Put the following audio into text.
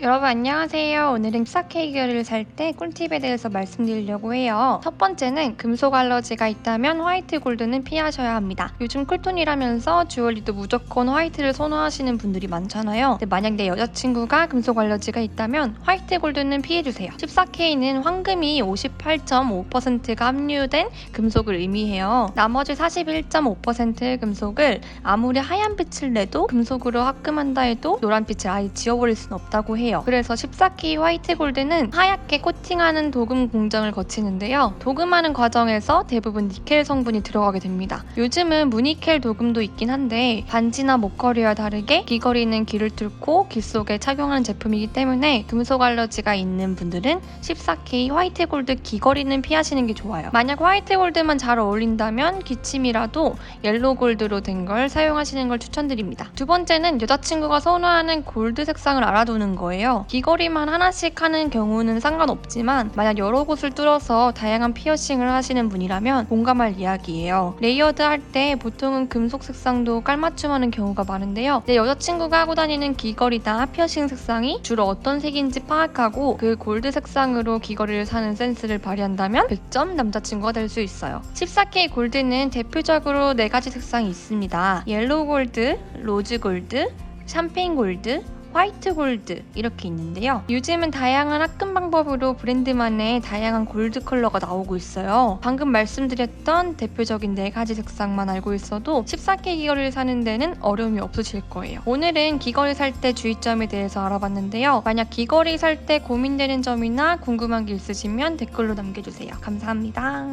여러분 안녕하세요. 오늘은 싹케이크를 살 때 꿀팁에 대해서 말씀드리려고 해요. 첫 번째는 금속 알러지가 있다면 화이트 골드는 피하셔야 합니다. 요즘 쿨톤이라면서 주얼리도 무조건 화이트를 선호하시는 분들이 많잖아요. 만약 내 여자친구가 금속 알러지가 있다면 화이트 골드는 피해주세요. 14K는 황금이 58.5%가 함유된 금속을 의미해요. 나머지 41.5%의 금속을 아무리 하얀 빛을 내도 금속으로 합금한다 해도 노란 빛을 아예 지워버릴 수는 없다고 해요. 그래서 14K 화이트 골드는 하얗게 코팅하는 도금 공정을 거치는데요. 도금하는 과정에서 대부분 니켈 성분이 들어가게 됩니다. 요즘은 무니켈 도금도 있긴 한데 반지나 목걸이와 다르게 귀걸이는 귀를 뚫고 귀 속에 착용하는 제품이기 때문에 금속 알러지가 있는 분들은 14K 화이트 골드 귀걸이는 피하시는 게 좋아요. 만약 화이트 골드만 잘 어울린다면 기침이라도 옐로우 골드로 된 걸 사용하시는 걸 추천드립니다. 두 번째는 여자친구가 선호하는 골드 색상을 알아두는 거예요. 귀걸이만 하나씩 하는 경우는 상관없지만 만약 여러 곳을 뚫어서 다양한 피어싱을 하시는 분이라면 공감할 이야기예요. 레이어드 할 때 보통은 금속 색상도 깔맞춤하는 경우가 많은데요. 내 여자친구가 하고 다니는 귀걸이나 피어싱 색상이 주로 어떤 색인지 파악하고 그 골드 색상으로 귀걸이를 사는 센스를 발휘한다면 100점 남자친구가 될 수 있어요. 14K 골드는 대표적으로 네 가지 색상이 있습니다. 옐로우 골드, 로즈 골드, 샴페인 골드, 화이트 골드 이렇게 있는데요. 요즘은 다양한 합금 방법으로 브랜드만의 다양한 골드 컬러가 나오고 있어요. 방금 말씀드렸던 대표적인 네 가지 색상만 알고 있어도 14K 귀걸이를 사는 데는 어려움이 없으실 거예요. 오늘은 귀걸이 살 때 주의점에 대해서 알아봤는데요. 만약 귀걸이 살 때 고민되는 점이나 궁금한 게 있으시면 댓글로 남겨주세요. 감사합니다.